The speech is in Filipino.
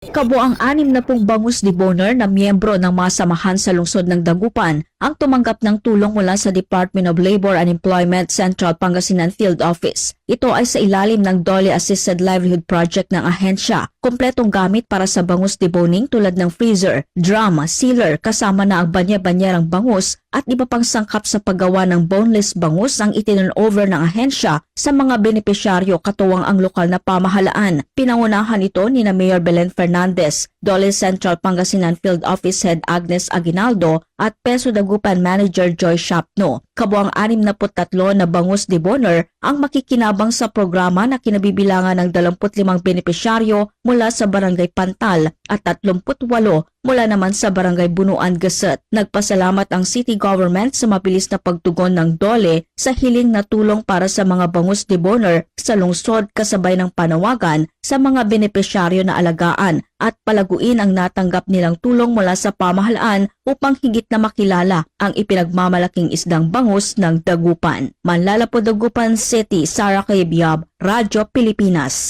Kabuang anim na pong bangus deboner na miyembro ng mga samahan sa lungsod ng Dagupan ang tumanggap ng tulong mula sa Department of Labor and Employment Central Pangasinan Field Office. Ito ay sa ilalim ng Dolly Assisted Livelihood Project ng ahensya. Kompletong gamit para sa bangus deboning tulad ng freezer, drum, sealer kasama na ang banya-banyerang bangus at iba pang sangkap sa paggawa ng boneless bangus ang itinurnover ng ahensya sa mga benepisyaryo katuwang ang lokal na pamahalaan. Pinangunahan ito ni na Mayor Belen Fernandez, Dole Central Pangasinan Field Office Head Agnes Aguinaldo at Peso Dagupan Manager Joy Shapno. Kabuang 63 na bangus de boner ang makikinabang sa programa na kinabibilangan ng 25 benepisyaryo mula sa Barangay Pantal at 38 mula naman sa Barangay Bunuan Gasset. Nagpasalamat ang city government sa mabilis na pagtugon ng Dole sa hiling na tulong para sa mga bangus de boner sa lungsod kasabay ng panawagan sa mga benepisyaryo na alagaan at palaguin ang natanggap nilang tulong mula sa pamahalaan upang higit na makilala ang ipinagmamalaking isdang bangus ng Dagupan. Manlalapo Dagupan City, Sara Kayebyab, Radyo Pilipinas.